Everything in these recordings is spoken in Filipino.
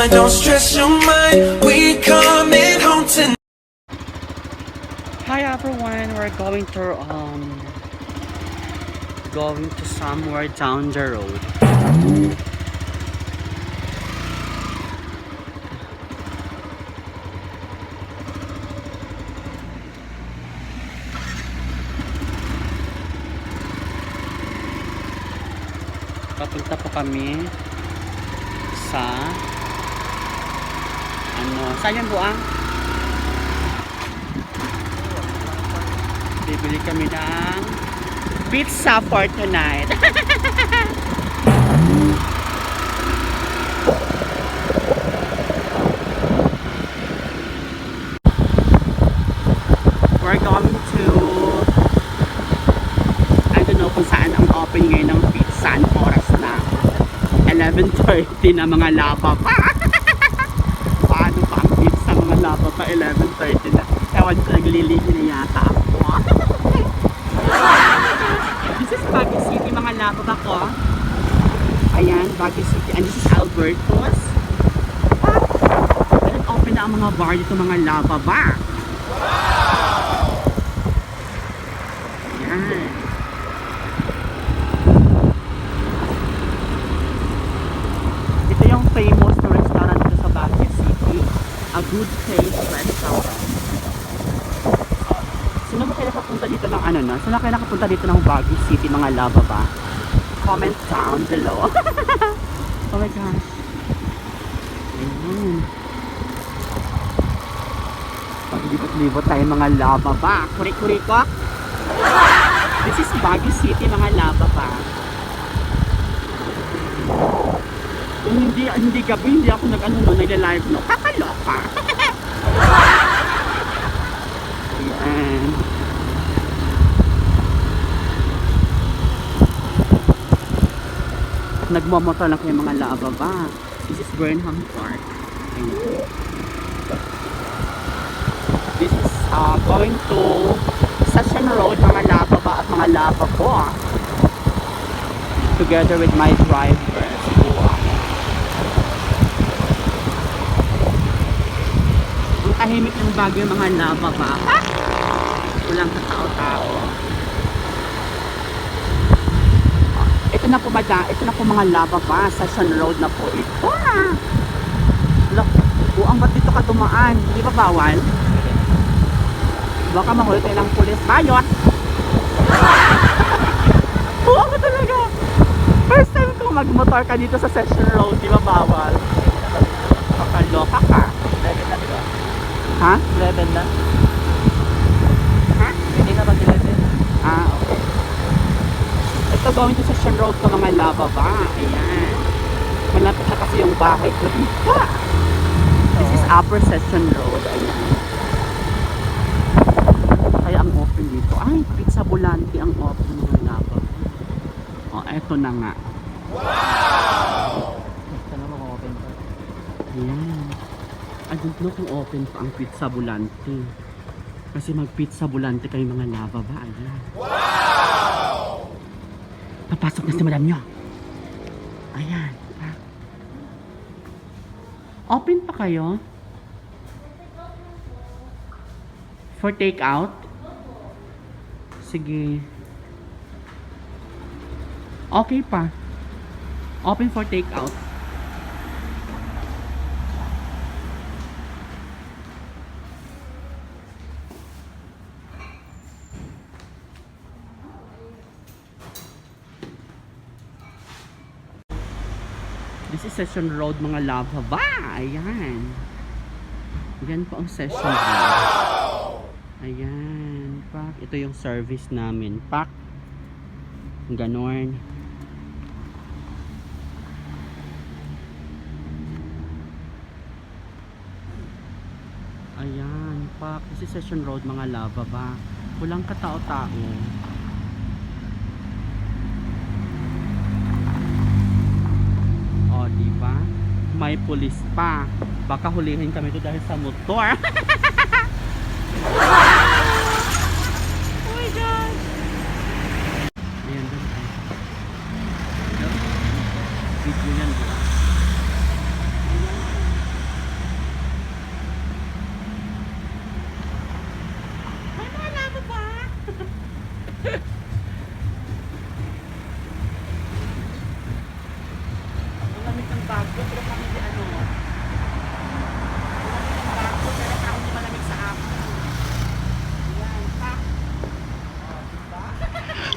Mama, don't stress your mind. We coming home tonight. Hi everyone, we're going to um going to somewhere down the road. Papunta po kami sa ano, saan yung buang? Bibili kami ng pizza for tonight. We're going to I don't know kung saan ang open ngayon ng pizza. Ang oras na 11.30 na mga laba pa. Paano pa ang pizza mga laba pa 11.30 na? Ewan ko naglilihi na yata ako. This is Baguio City, mga laba ba ko? Ayan, Baguio City. And this is Albertos. And open na ang mga bar dito, mga laba ba? Ayan. Ito yung famous na restaurant dito sa Baguio City. A Good Place Restaurant. Sino ba kayo nakapunta dito ng ano na? Sino kayo nakapunta dito ng Baguio City mga lava ba? Comment down below. oh my gosh. Ayun. Paglibot-libot tayo mga lava ba? Kuri-kuri ko? This is Baguio City mga lava ba? Hindi, hindi gabi, hindi ako nag-ano no, nag-live no. Kakaloka. Nagmamotor lang kayo mga lava ba? This is Burnham Park. This is uh, going to Session Road mga lava ba at mga ah. Together with my driver. Ang tahimik ng Baguio mga lava ba? Walang katao-tao. Ito na po ba da? Ito na po mga lava ba? Session Road na po ito. ah. Look, buang ba't dito ka dumaan? Di ba bawal? Baka mahuli tayo ng pulis. Bayot! buang ba talaga? First time ko magmotor ka dito sa Session Road. Di ba bawal? Kakaloka ka. Ha? 11 na. Ha? Hindi na mag-11. Ah, okay. Ito going to Session Road ko mga lava ba? Ayan. Malapit na kasi yung bahay ko dito. This is Upper Session Road. Ayan. Kaya ang open dito. Ay, Pizza Volante ang open mga lava. O, eto na nga. Sana mag-open pa. Ayan. I don't know kung open pa ang Pizza Volante. Kasi mag-pizza volante kayo mga lava ba? Ayan. Wow! Papasok na si madam nyo. Ayan. Open pa kayo? For take out? Sige. Okay pa. Open for take out. Session Road mga lava ba? Ayan. Yan po ang Session Road. Ayan. Pak. Ito yung service namin. Pak. Ganon. Ayan. Pak. Is Session Road mga lava ba? Walang katao-tao. May pulis pa. Baka hulihin kami to dahil sa motor. oh my God! Ayan doon. Video yan, di bago, pero kami di ano. Ng bago, sa akin. Yan, pa.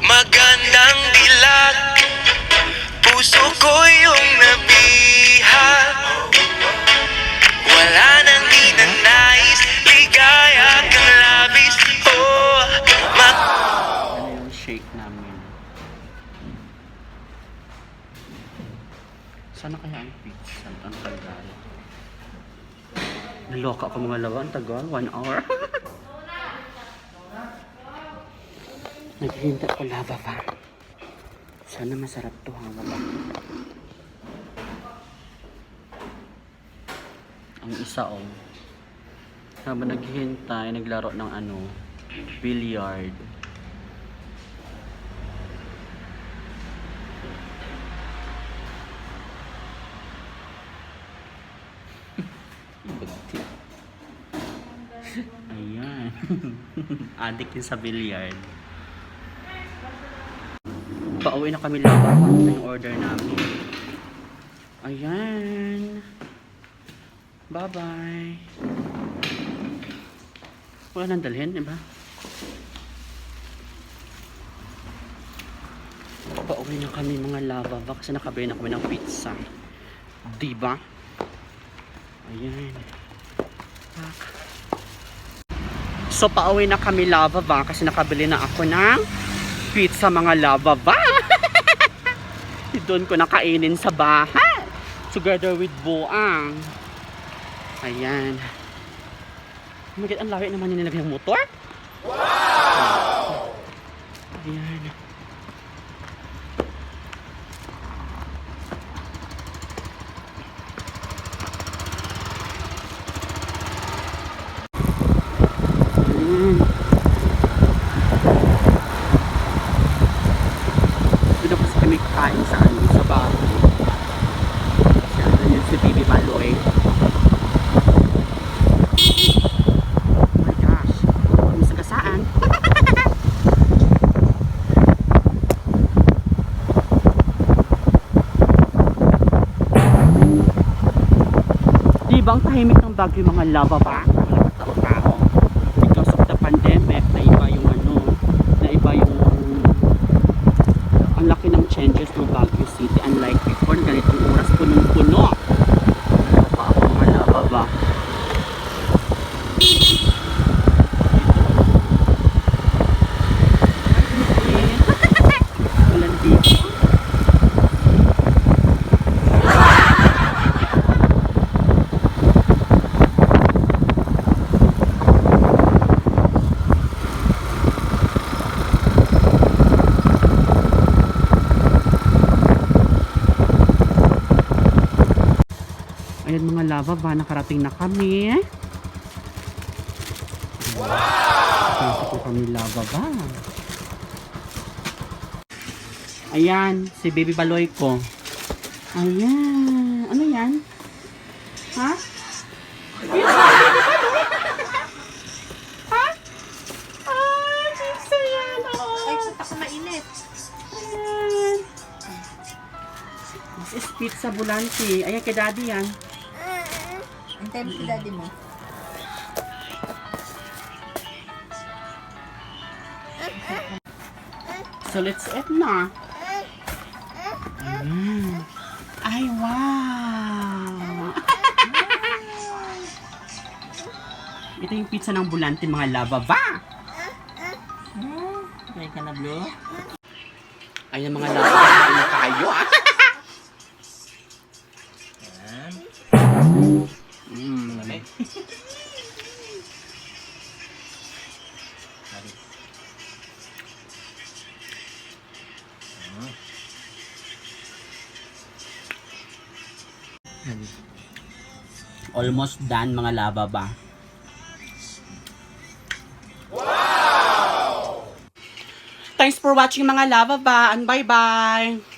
Magandang dilag Puso ko yung Naloka ako mga lawa. Ang tagal. One hour. Naghihintay ko lava pa. Sana masarap to ha. Wala. Ang isa oh. Habang naghihintay, naglaro ng ano, billiard. Bagti. Ayan. Adik yun sa billiard. Pauwi na kami lang. Ito yung order namin. Ayan. Bye-bye. Wala nang dalhin, di ba? Pauwi na kami mga lava ba kasi nakabili na kami ng pizza. Di ba? Ayan. Pak. So pauwi na kami lava ba kasi nakabili na ako ng pizza mga lava ba. Doon ko nakainin sa bahay. Together with Buang. Ayan. Oh my God, ang lawit naman yung nilagay ng motor. Wow! Ayan. Mm. Kasi kami kain sa ano, sa bahay. Siya, yun si Bibi Maloy. Oh my gosh. Kami sa gasaan. Di ba ang tahimik ng Baguio mga lava ba? Wala tao-tao. Because of the pandemic, na iba yung ano, na iba yung ang laki ng changes ng Baguio City. Unlike before, ganitong oras punong-puno. Ano pa ako mga lava ba? Wala na dito. Ayan mga lava ba, nakarating na kami. Wow! po kami lava ba. Ayan, si baby baloy ko. Ayan, ano yan? Ha? ha? Ay, pizza yan, oo. Ay, puta ko mainit. Ayan. This is pizza bulanti. Ayan, kay daddy yan. Antay mo si daddy mo. So let's eat na. Mm. Ay, wow! Ito yung pizza ng bulante mga lava ba? May ka na blue? Ayan mga lava, kain na tayo ah. Almost done mga lava ba? Thanks for watching mga lava ba and bye bye!